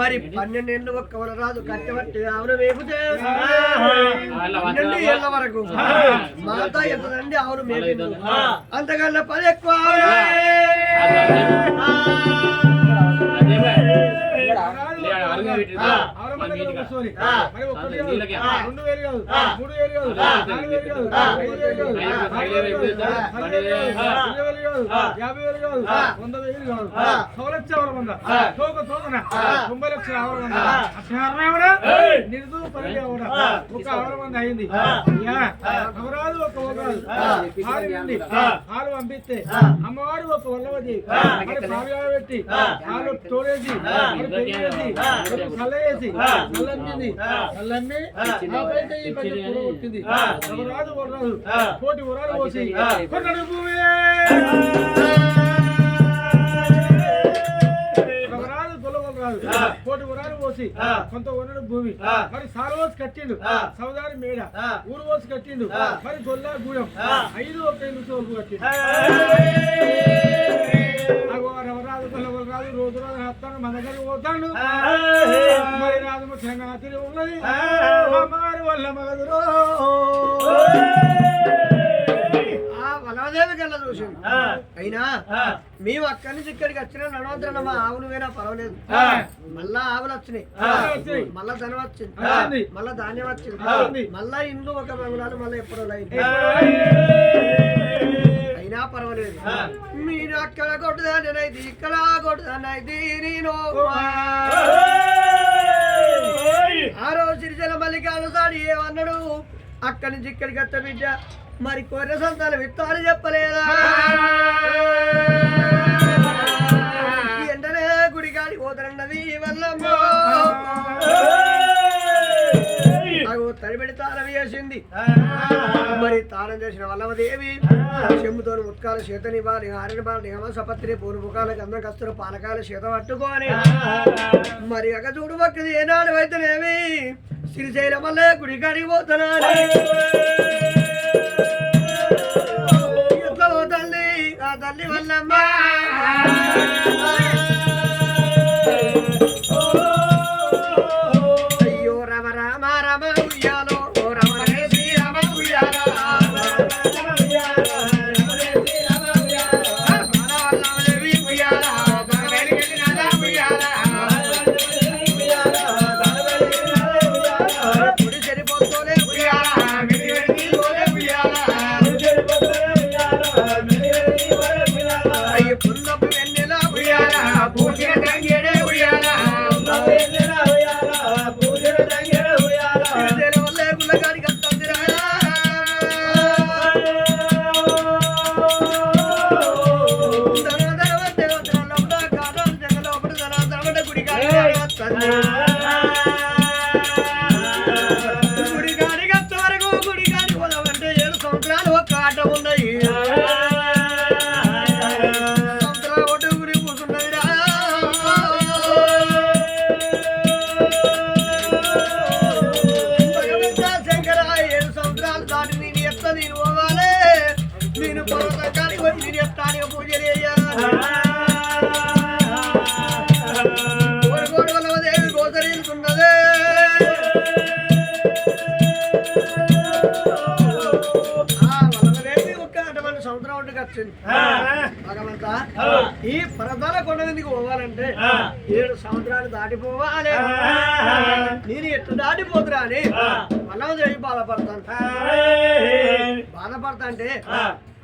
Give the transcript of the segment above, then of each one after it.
మరి పన్నెండేళ్ళు ఒక్క వలరాదు కట్టబట్టి ఆవులు వేపుతే పన్నెండు ఏళ్ళ వరకు. మాత ఎంతదండి ఆవులు మేపింది? అంతకన్నా పది ఎక్కువ కాదు, రెండు వేలు కాదు మూడు వేలు కాదు నాలుగు వేలు కాదు ఐదు వేలు కాదు ఆరు ఇరవై కాదు యాభై వేలు కాదు వంద వేలు కాదు సౌలక్ష ఎవరు వంద తోక తోకన తొంభై లక్షల వంద నిరుదు ఒక మంది అయింది అవరాదు ఒక ఒకరాదు ఆరు నుండి ఆరు పంపిస్తే అమ్మవారు ఒక వల్లవది మరి పాలు పెట్టి పాలు తోడేసి మరి పెళ్ళి చేసి కళ్ళేసి కళ్ళమ్మి ఆ. పైకి ఈ పైకి కూర కొట్టింది ఎవరాదు వరాదు కోటి వరాలు పోసి. కొన్నడు భూమి. కోటి వరాలు పోసి. కొంత వనడు భూమి. మరి సారవోసి కట్టిండు. సౌదారి మేడ. ఊరు పోసి కట్టిండు. మరి గొల్లా గూడెం. ఐదు ఒక కట్టిండు. రోజు వస్తాను మన దగ్గర పోతాడు మరి రాజు సంగతి ఉన్నది. అమ్మగారి వల్ల మగదురో అయినా మేము అక్కడి నుంచి ఇక్కడికి వచ్చిన నడవద్రన్న మా ఆవులు వేనా పర్వాలేదు. మళ్ళా ఆవులు వచ్చినాయి. మళ్ళా ధనం వచ్చింది. వచ్చింది. మళ్ళా ధాన్యం వచ్చింది. మళ్ళా ఇండ్లు ఒక బంగుళాలు మళ్ళీ ఎప్పుడో లైన్. అయినా పర్వాలేదు. మీరు అక్కడ కొట్టుదానైతే ఇక్కడ కొట్టుదానైతే నేను ఆ రోజు సిరిజల మల్లికాలు సాడి ఏమన్నాడు? అక్కడి నుంచి ఇక్కడికి వస్తా బిడ్డ మరి కొర్రె సంతానం విత్తాలు చెప్పలేదా? ఎండనే గుడికాడి పోతానన్నది వల్లమ్మ తడిబెడి తాళం వేసింది. మరి తాళం చేసిన వల్లమదేవి చెమ్ముతో ముత్కాల చేతని బాలి ఆరిన బాలి హేమ సపత్రి ముఖాల గంధం కస్తురు పాలకాల చేత పట్టుకొని మరి అక చూడు పక్కది ఏనాడు అయితేనేమి శ్రీశైలం వల్లే గుడికాడికి పోతానా ఎట్లా పోతుంది? ఆ తల్లి వల్లమ్మ.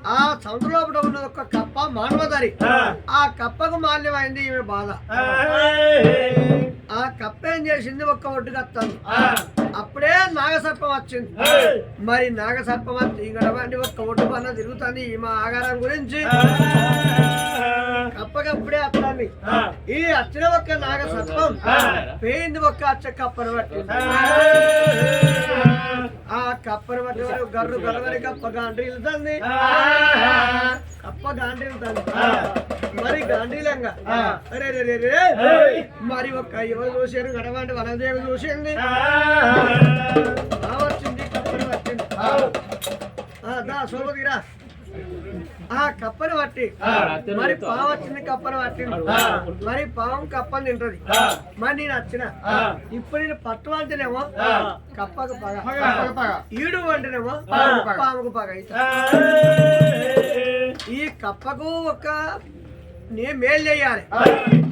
ఆ సంవత్సరం లోపల ఉన్న ఒక కప్ప మానవదారి. ఆ. కప్పకు మాల్యమైంది ఈమె బాధ. ఆ. కప్ప ఏం చేసింది? ఒక్క ఒడ్డుకి వస్తాను అప్పుడే నాగసర్పం వచ్చింది. మరి నాగసర్పం వచ్చి ఒక్క ఒడ్డు పన్న తిరుగుతుంది మా ఆగారం గురించి. కప్పకప్పుడే వస్తుంది ఈ వచ్చిన ఒక్క నాగసర్పం పోయింది ఒక్క అచ్చ కప్పను పట్టింది వాడు గర్రు గర్రవని కప్ప గాండ్రీలుతుంది కప్ప గాండ్రీలుతుంది మరి గాంధీలంగా అరే రే రే రే. మరి ఒక్క ఎవరు చూసారు గడవండి వనదేవి చూసింది. వచ్చింది కప్పను పట్టింది ఆ, దా సోమతిరా ఆ కప్పను పట్టి. మరి పాము వచ్చింది కప్పను పట్టింది మరి పాము కప్పని తింటది. మరి నేను వచ్చిన. ఇప్పుడు నేను పట్టు అంటేనేమో కప్పకు పగ. ఈడు అంటేనేమో పాముకు పగ ఈ కప్పకు ఒక నే మేలు చేయాలి.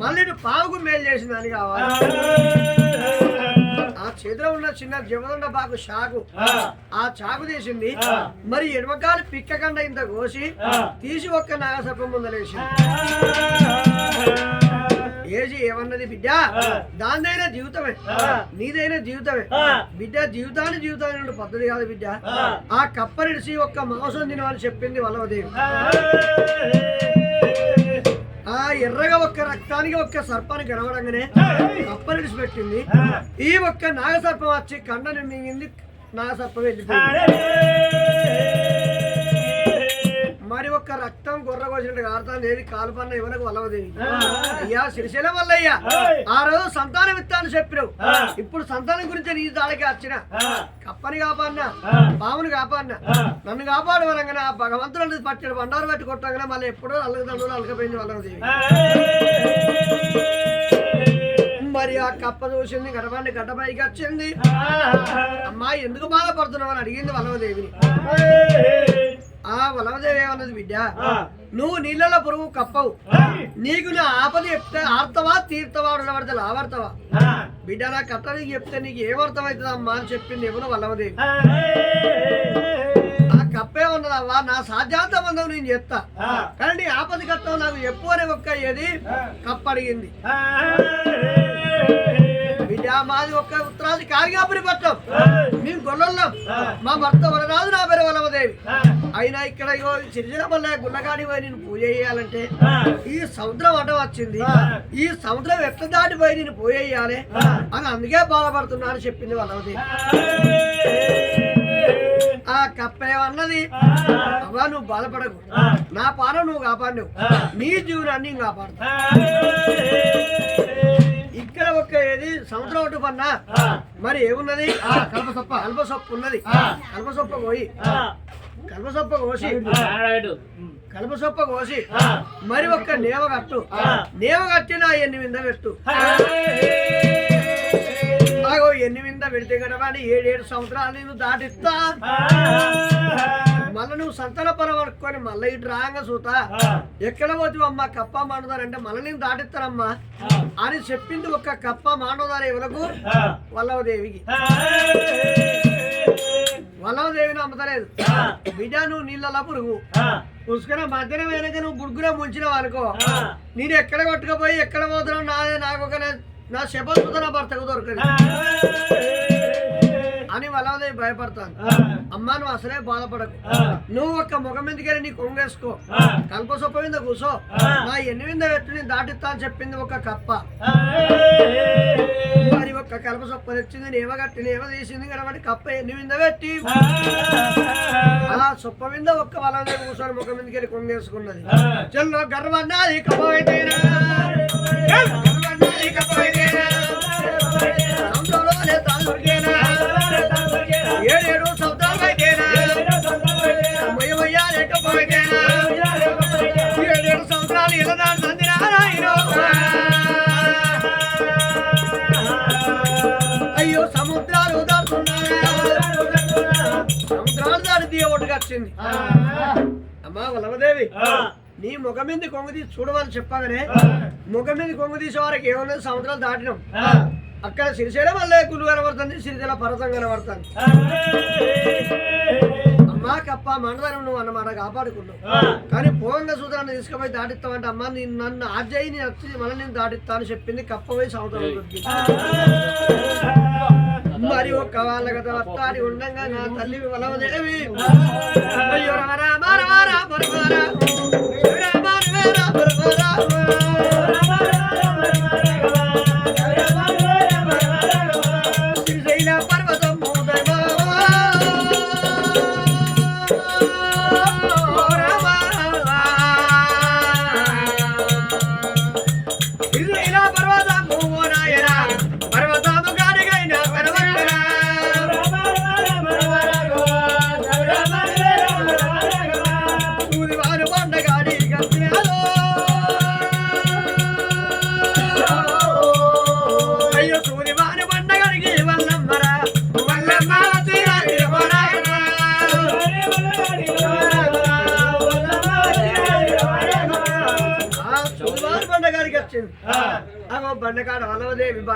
మళ్ళీ పావుకు మేలు చేసిన దాన్ని కావాలి. చేతిలో ఉన్న చిన్న జీవదండ బాకు షాకు. ఆ. చాకు తీసింది. మరి ఎడమకాలు పిక్కకండ ఇంత కోసి తీసి ఒక్క నాగసర్పం ముందలేసింది ఏజీ ఏమన్నది బిడ్డ? దానిదైనా జీవితమే. నీదైనా జీవితమే. బిడ్డ జీవితాన్ని జీవితాన్ని పద్ధతి కాదు బిడ్డ. ఆ. కప్పనిడిసి ఒక్క మాంసం తినమని చెప్పింది వల్లవదేవి ఆ ఎర్రగా ఒక్క రక్తానికి ఒక్క సర్పాన్ని కనబడంగానే కప్పనిడిసి పెట్టింది ఈ ఒక్క నాగసర్పం వచ్చి కండని మింగింది నాగసర్పం వెళ్ళిపోయింది. మరి ఒక్క రక్తం గొర్ర కోసినట్టు కారుతాను ఏది కాలు పన్న ఎవరికి వల్లవదేవి అయ్యా సిరిశైల వల్లయ్యా. ఆ రోజు సంతానం ఇస్తాను చెప్పినావు. ఇప్పుడు సంతానం గురించి నీ దాడికి వచ్చిన. కప్పని కాపాడినా పాముని కాపాడినా నన్ను కాపాడు ఆ భగవంతుడు పట్టాడు బండారు పెట్టి కొట్టగానే మళ్ళీ ఎప్పుడో అల్లగదండలు అలకపోయింది వల్లవదేవి మరి ఆ కప్ప చూసింది గడపండి గడ్డపైకి వచ్చింది అమ్మాయి ఎందుకు బాధపడుతున్నావు అని అడిగింది వల్లవదేవిని ఆ వల్లవదేవి ఏమన్నది బిడ్డ? నువ్వు నీళ్ళలో పురుగు కప్పవు. నీకు నా ఆపద చెప్తే ఆర్తవా తీర్థవా ఉండబడితే లావర్తవా బిడ్డ నా కట్ట నీకు చెప్తే నీకు ఏమర్థమవుతుంది అమ్మా అని చెప్పింది ఎవరు వల్లవదేవి ఆ. కప్పే ఉన్నదవ్వా నా సాధ్యాంత మందం నేను చెప్తా. కానీ నీ ఆపద కట్టం నాకు చెప్పు అనే ఒక్క ఏది కప్ప అడిగింది మాది ఒక్క ఉత్తరాది కారిగాపురి పట్టం మేము గొల్లొల్లం. మా భర్త వరరాజు నా పేరు వల్లవదేవి అయినా ఇక్కడ ఇగో చిరిచిన వల్ల గుల్లగాడి పోయి నేను పూజ చేయాలంటే ఈ సముద్రం అడ్డం వచ్చింది. ఈ సముద్రం ఎట్లా దాటిపోయి నేను పూజ చేయాలి? అని అందుకే బాధపడుతున్నా అని చెప్పింది వల్లవదేవి ఆ కప్పేమన్నది అవ్వా నువ్వు బాధపడకు. నా పానం నువ్వు కాపాడినవు నీ జీవనాన్ని నేను కాపాడు ఇక్కడ ఒక ఏది? సముద్రం ఒడ్డు పన్నా. మరి ఏమున్నది? కల్పసొప్ప. కల్పసొప్ప ఉన్నది. కల్పసొప్ప పోయి. కల్పసొప్ప కోసి. కల్పసొప్ప కోసి. మరి ఒక్క నేవ కట్టు. నేవ కట్టిన ఎన్ని వింద పెట్టు. వింద పెడితే కదా ఏడేడు సంవత్సరాలు నేను దాటిస్తా. మళ్ళీ నువ్వు సంతాన పరం అనుకొని మళ్ళీ ఇటు రాంగ సూత. ఎక్కడ పోతు అమ్మ? కప్ప మాండుదారంటే మళ్ళీ నేను దాటిస్తానమ్మా. అని చెప్పింది ఒక కప్ప మాండుదారు ఎవరకు వల్లవదేవికి వల్లవదేవిని అమ్మతలేదు బిడ్డ నువ్వు నీళ్ళలా పురుగు. పుసుకున్న మధ్యన వెనక నువ్వు బుడుగున ముంచినావు అనుకో. నేను ఎక్కడ కొట్టుకుపోయి ఎక్కడ పోతున్నావు? నాదే నాకు ఒక నా- నా శపథ నా భర్తకు దొరకదు. అని వల్లవదేవి భయపడతాను. అమ్మా నువ్వు అసలే బాధపడకు. నువ్వు ఒక్క ముఖం మీదకి నీ కొంగేసుకో. కల్ప సొప్ప మీద కూసో. నా ఎన్ని మీద పెట్టు నేను దాటిస్తా అని చెప్పింది ఒక కప్ప. మరి ఒక్క కల్ప సొప్ప తెచ్చింది నేవ కట్టి నేవ తీసింది కాబట్టి కప్ప ఎన్ని మీద పెట్టి అలా సొప్ప మీద ఒక్క వల మీద కూర్చొని ముఖం మీదకి వెళ్ళి కొంగేసుకున్నది చెల్లో గర్వన్నాది కప్పైతేనా గర్వన్నాది వచ్చింది. అమ్మా వల్లభదేవి నీ ముఖం మీద కొంగ తీసి చూడమని చెప్పగానే ముఖం మీద కొంగ తీసే వారికి ఏమన్నది సముద్రాలు దాటినాం. అక్కడ సిరిసేల వల్ల గుళ్ళు కనబడుతుంది సిరిసేల పర్వతం కనబడుతుంది. అమ్మ కప్ప మండలం నువ్వు అన్నమాట కాపాడుకున్నావు. కానీ పోంగ సూత్రాన్ని తీసుకుపోయి దాటిస్తామంటే అమ్మ నేను నన్ను ఆజయ్యి నేను వచ్చి మళ్ళీ నేను దాటిస్తా అని చెప్పింది కప్ప పోయి సంవత్సరం. మరి ఒక్క వాళ్ళ గత వస్తాడి ఉండగా నా తల్లి వలవదేవి అయ్యో రామ రామ రామ రామ రామ రామ రామ రామ.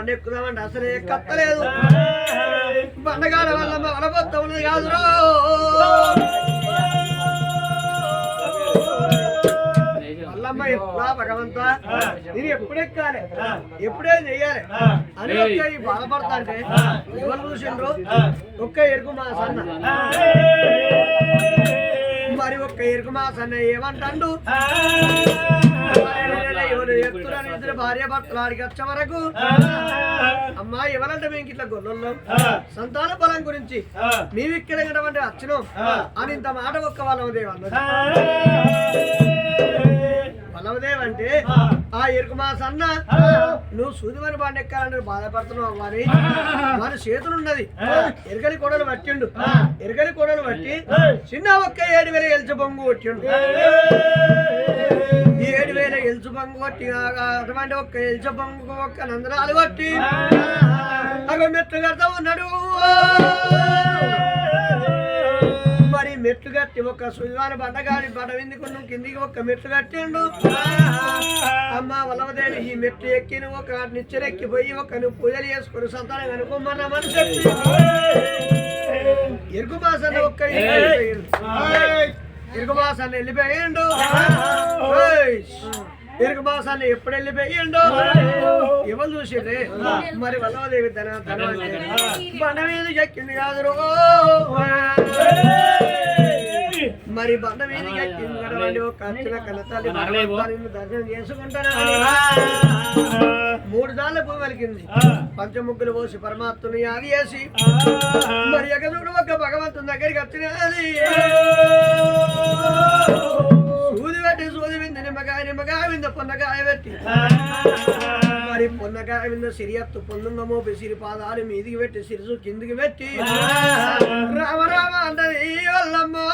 బండ ఎక్కుదామంటే అసలే కత్తలేదు బండగాడ వల్లమ్మ వలబొత్త ఉన్నది కాదురా. వల్లమ్మ ఎక్కువ భగవంత? నేను ఎప్పుడెక్కాలి ఎప్పుడే చెయ్యాలి? అని ఒక్క ఈ బాధపడతా అంటే ఎవరు చూసిండ్రు? ఒక్క ఎరుకు మా సన్న. మరి ఒక్క ఎరుకు మా సన్న ఏమంటాడు? ఇద్దరు భార్య భర్తలు ఆడికి వచ్చే వరకు అమ్మా ఎవరంటే మేము ఇట్లా గొల్లం సంతాన బలం గురించి మేము ఇక్కడ ఎక్కడమంటే వచ్చినాం అని ఇంత మాట ఒక్క వాళ్ళదేవి అన్నది. బలవదేవ్ అంటే ఆ ఎరుకు మా సన్న నువ్వు సూదిమని బాండి ఎక్కాలంటే బాధపడుతున్నావు అవ్వాలి మన చేతులు ఉన్నది. ఎరగలి కొడలు పట్టిండు. ఎరగలి కొడలు పట్టి చిన్న ఒక్క ఏడు వేల ఎల్చు బొంగు కొట్టిండు. ఏడు వేల ఎల్చు బొంగు కొట్టి అటువంటి ఒక్క ఎల్చు బొంగు ఒక్క నందనాలు కొట్టి అగో మెట్లు కడతా ఉన్నాడు. మరి మెట్లు కట్టి ఒక సుజాన బండగాడి బండ విందుకున్నాం కిందికి ఒక మెట్లు కట్టిండు. అమ్మ వలవదేవి ఈ మెట్లు ఎక్కి నువ్వు ఒక నిచ్చెనెక్కిపోయి ఒక నువ్వు పూజలు చేసుకుని సంతానం అనుకోమన్న మనిషి ఎరుగు బాసన్న ఒక్క ఎరుగు బాసన్న వెళ్ళిపోయిండు ఏయ్! ఎరుగు బాసన్న ఎప్పుడు వెళ్ళిపోయిండు ఎవరు చూసిండ్రే మరి వల్లవదేవి ధన ధన బండ మీద ఎక్కింది కాదు. మరి బండ మీద ఎక్కింది కదండి ఒక అచ్చిన కన్నతల్లి భగవంతుని దర్శనం చేసుకుంటాను మూడు దాళ్ళ పువ్వు వెలిగింది పంచముగ్గులు పోసి పరమాత్మని యాది చేసి మరి ఎగదుడు ఒక భగవంతుని దగ్గరికి వచ్చినది సూది పెట్టి సూది వింది నిమ్మకాయ నిమ్మకాయ వింద పొన్నకాయ పెట్టి. వారి పొన్నకావింద సిరియత్తు పొందుందమో సిరిపాదాలు మీదికి పెట్టి సిరుసు కిందికి పెట్టి రామ రామ అన్నది వల్లమ్మో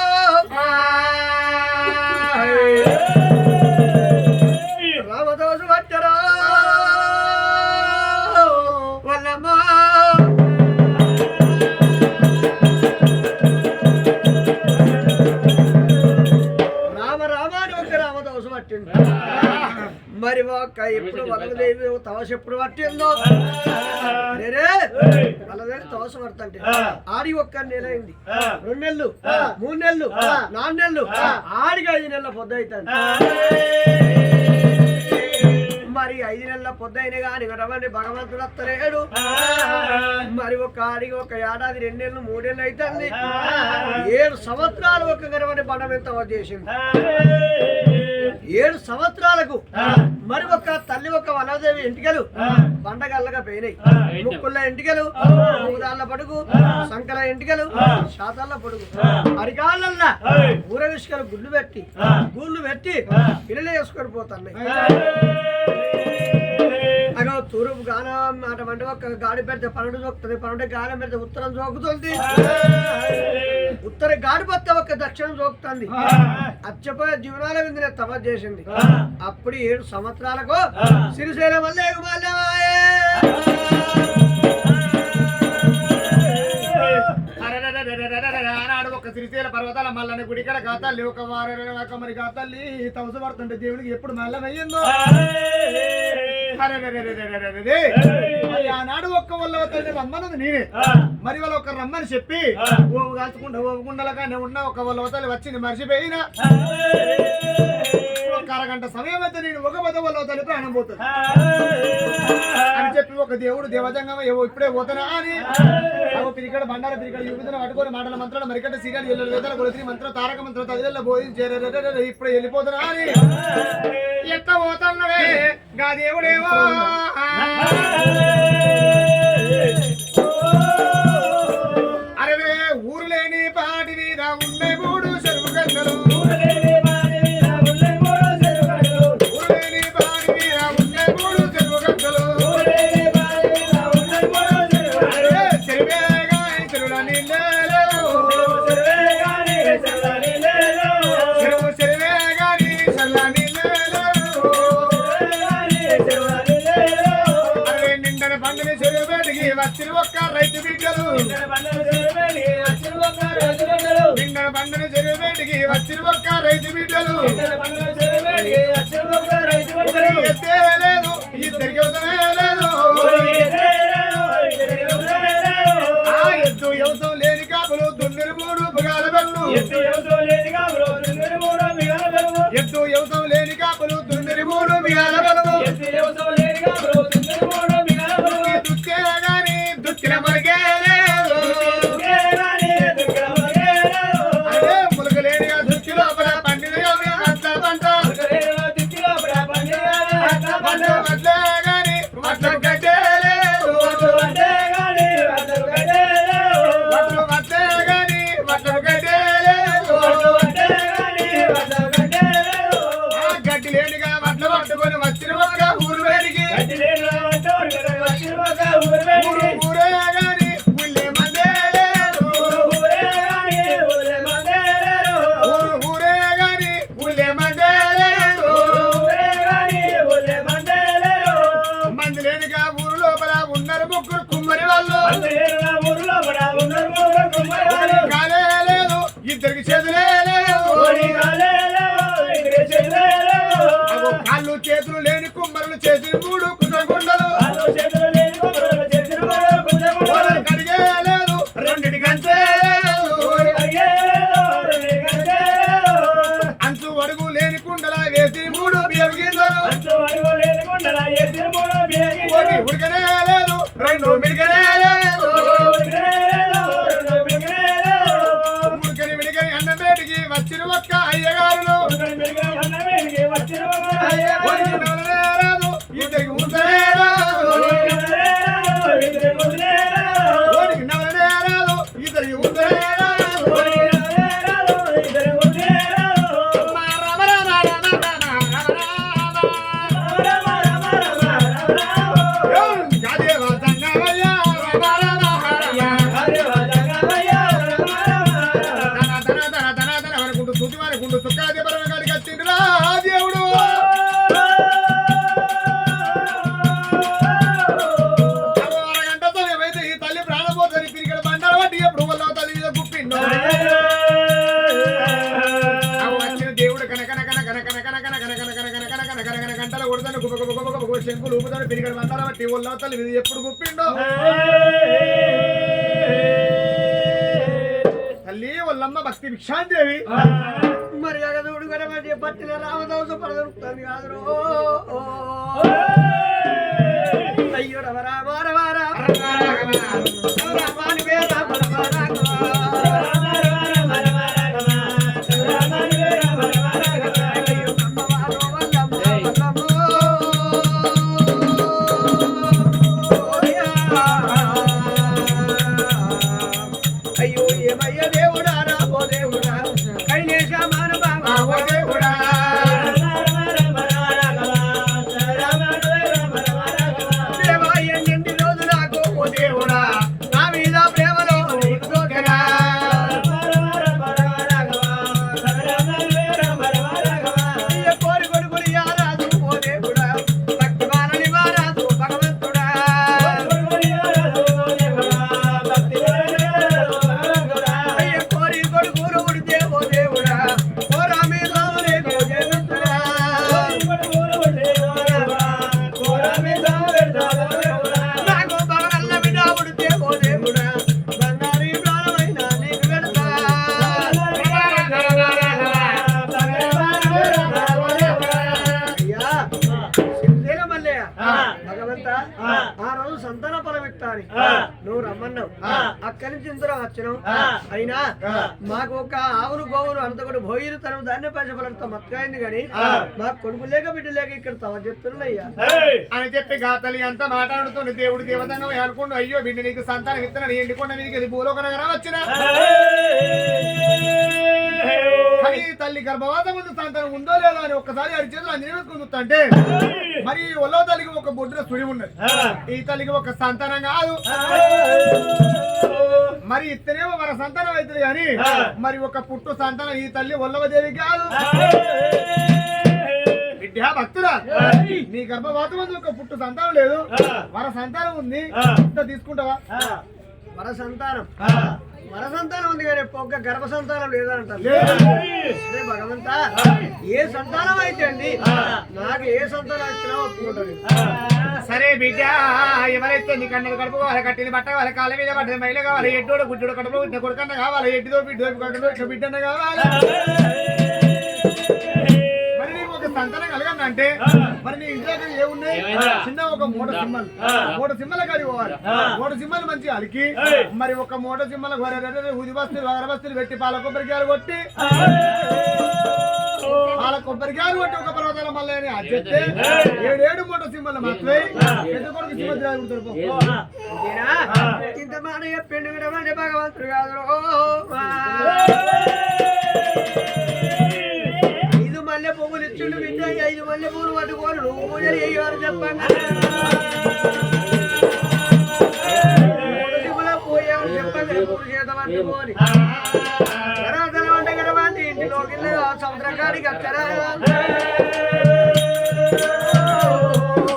ఒక్క ఎప్పుడు వలదేవి తవస ఎప్పుడు పట్టిందో? నేనే వలదేవి తవస పడుతుంటే. ఆడి ఒక్క నెల అయింది రెండు నెలలు మూడు నెలలు నాలుగు నెలలు ఆడికి ఐదు నెలల పొద్దు అవుతుంది మరి ఐదు నెలల పొద్దు అయినా కానీ రవండి భగవంతుడు వస్తలేడు మరి ఒక ఆడికి ఒక ఏడాది రెండేళ్ళు మూడేళ్ళు అవుతుంది ఏడు సంవత్సరాలు ఒక గరవని బండం ఎంత చేసింది ఏడు సంవత్సరాలకు మరి ఒక తల్లి ఒక వనదేవి ఎంటికలు బండగల్లగా పోయినాయి ముక్కుల ఎంటికలు మూదాళ్ళ పడుగు సంకల ఎంటికలు శాతాల పడుగు. అరికాళ్ళల్లా ఊర విసుకలు గుడ్లు పెట్టి గూళ్ళు పెట్టి పిల్లలు వేసుకొని పోతున్నాయి. అగో తూర్పు గానం అటువంటి ఒక గాడి పెడితే పన్నెండు చోకుతుంది పన్నెండు గానం పెడితే ఉత్తరం చోకుతుంది ఉత్తర గాడి పత్త ఒక దక్షిణం చోకుతుంది అచ్చపోయే జీవనాల విందునే తప చేసింది. అప్పుడు ఏడు సంవత్సరాలకు సిరిశైలం వల్లే మల్లెమాయే. ఆనాడు ఒక శ్రీశైల పర్వతాల మల్లని గుడికడ కాతల్లి ఒక వారం మరి కాతల్లి తవస పడుతుంటే దేవునికి ఎప్పుడు మల్లమయ్యిందో ఆనాడు ఒక్క వల్ల రమ్మన్నది నేనే. మరి వాళ్ళ ఒక రమ్మని చెప్పి ఓపు కాల్చుకుంటా ఓపుకుండలగానే ఉన్న ఒక వల్ల వచ్చింది మర్చిపోయినా. కాలగంట అరగంట సమయం అయితే నేను ఒక పదవుల్లో తల్లి ప్రాణం పోతుంది. అని చెప్పి ఒక దేవుడు దేవజంగం ఏవో ఇప్పుడే పోతానా అని. అవో పిరికడ బండార పిరికడ యువతను పట్టుకొని మాటల మంత్రాలు మరికట్ట సీరియల్ ఎల్లు వేదల కొలిసి మంత్రం తారక మంత్రం తదిల బోధించారు ఇప్పుడే వెళ్ళిపోతున్నా అని. ఎట్ట పోతున్నాడే గా దేవుడేవో. ఎప్పుడు ఎవసం లేనిగా బలు దుందిరి మూడు మూడు మిగాల బలు ತಿರುವಕ್ಕ గుబ గుబ గుబ గుబ శంకులు ఊపుతాడు పిలికడు మందారా టీ ఒళ్ళ తల్లి ఇది ఎప్పుడు గుప్పిండో తల్లి ఒళ్ళమ్మ భక్తి భిక్షాందేవి మరి అగదూడు పట్టిన రామదాస పడదొరుకుతుంది కాదు అయ్యో రమ రామ. సంతానం ఇస్తాను నువ్వు రమ్మన్నావు. అక్కడి నుంచి ఇంతరం వచ్చినావు. అయినా మాకు ఒక ఆవును గోవును అంత కూడా భోయిలు తను ధాన్య పంచబలంత మత్తుకైంది కానీ మాకు కొడుకు లేక బిడ్డ లేక ఇక్కడ తమ చెప్తున్నాయ్యా. అని చెప్పి గాతలి అంత మాట్లాడుతుంది. దేవుడు దేవతంగా అనుకుంటూ అయ్యో బిడ్డ నీకు సంతానం ఇస్తున్నాడు ఎండికొండ మీదకి ఇది భూలోక నగరం వచ్చిన? కానీ తల్లి గర్భవాసం ముందు సంతానం ఉందో లేదో అని ఒక్కసారి అడి చేతులు అంజనీ అంటే మరి ఒల్లో తల్లికి ఒక బొడ్డున సుడి ఉన్నది ఈ తల్లికి ఒక సంతానం కాదు. మరి ఇతనేమో మన సంతానం అవుతుంది కానీ మరి ఒక పుట్టు సంతానం ఈ తల్లి ఒల్లవదేవి కాదు. విద్యా భక్తురా నీ గర్భవాతం ముందు ఒక పుట్టు సంతానం లేదు. మన సంతానం ఉంది. ఇంత తీసుకుంటావా? వర సంతానం వర సంతానం ఉంది కానీ ఒక్క గర్భ సంతానం లేదంటారు భగవంతా ఏ సంతానం అయితే అండి నాకు ఏ సంతానం వచ్చినా ఒప్పుకుంటాను సరే బిడ్డ ఎవరైతే నీ కన్నది కడుపు కావాలి కట్టిన బట్ట కావాలి కాళ్ళ మీద పడ్డది మైల కావాలి ఎడ్డోడు గుడ్డోడు కడుపు పుట్టిన కొడుకన్న కావాలి ఎడ్డిదో బిడ్డో కడుపు బిడ్డన్న కావాలి. అంటే మరి నీ ఇంటి దగ్గర ఏమున్నాయి? చిన్న ఒక మూట సింహలు మూట సింహల కాడి పోవాలి. మూట సింహలు మంచి అలికి మరి ఒక మూట సింహల ఉది బస్తులు వగర బస్తులు పెట్టి పాల కొబ్బరికాయలు కొట్టి పాల కొబ్బరికాయలు కొట్టి ఒక పర్వతాల మళ్ళీ అది చెప్తే ఏడేడు మూట సింహలు మాత్రమే. పెద్ద కొడుకు సింహ. ఇంతేనా? ఇంత మాట చెప్పిండు భగవంతుడు కాదు పట్టుకోను నువ్వు పూజలు చేయవారు చెప్పండి పోయావు చెప్పండి చేత తర్వాత ఇంటిలోకి సముద్రం కాడికి వచ్చారా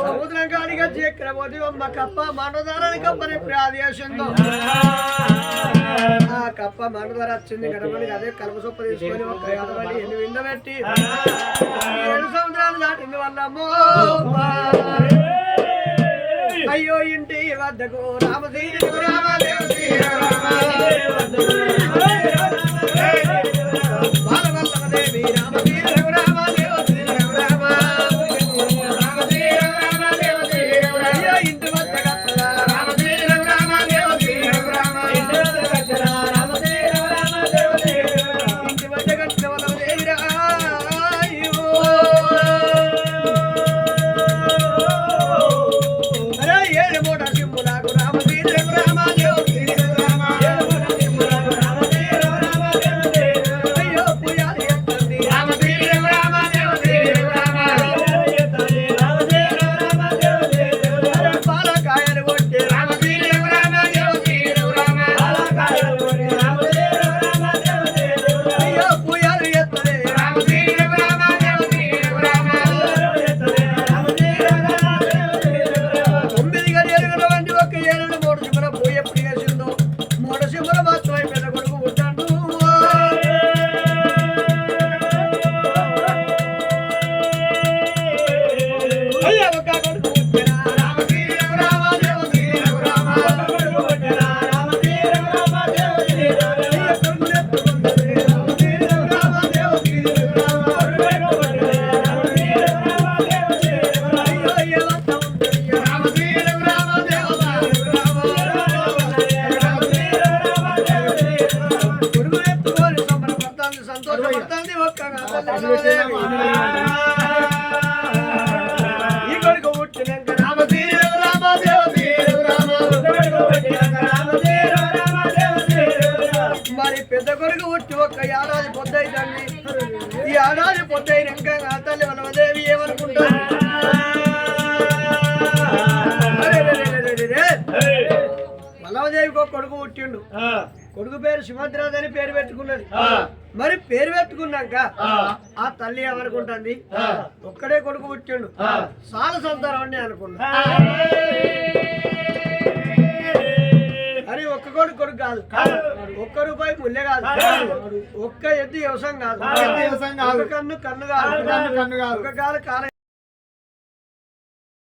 సముద్రం కాడికి వచ్చి ఎక్కడ కప్ప మనోదారానికి కప్పని ప్రాదేశంలో ఆ కప్ప మండదార వచ్చింది. గడపని అదే కలుపు సొప్ప తీసుకొని ఒక ఎడబడి ఎన్ని వింద పెట్టి ఏడు సముద్రాలు దాటింది అయ్యో ఇంటి వద్దకు రామదీనికి రామదేవ బాలవల్లభదేవి ఆ తల్లి వనమదేవి ఏమనుకుంటారు. వల్లభదేవికి ఒక కొడుకు పుట్టిండు. కొడుకు పేరు సుభద్రాది అని పేరు పెట్టుకున్నది. మరి పేరు పెట్టుకున్నాక ఆ. తల్లి ఏమనుకుంటుంది? ఒక్కడే కొడుకు పుట్టిండు. సాల సంతానం అని అనుకున్నా. అని ఒక్క కొడుకు కొడుకు కాదు. ఒక్క రూపాయి ముల్లె కాదు. ఒక్క ఎద్దు వ్యవసాయం కాదు. కన్ను కన్ను కాదు. కన్ను కాదు. ఒక కాలు కాల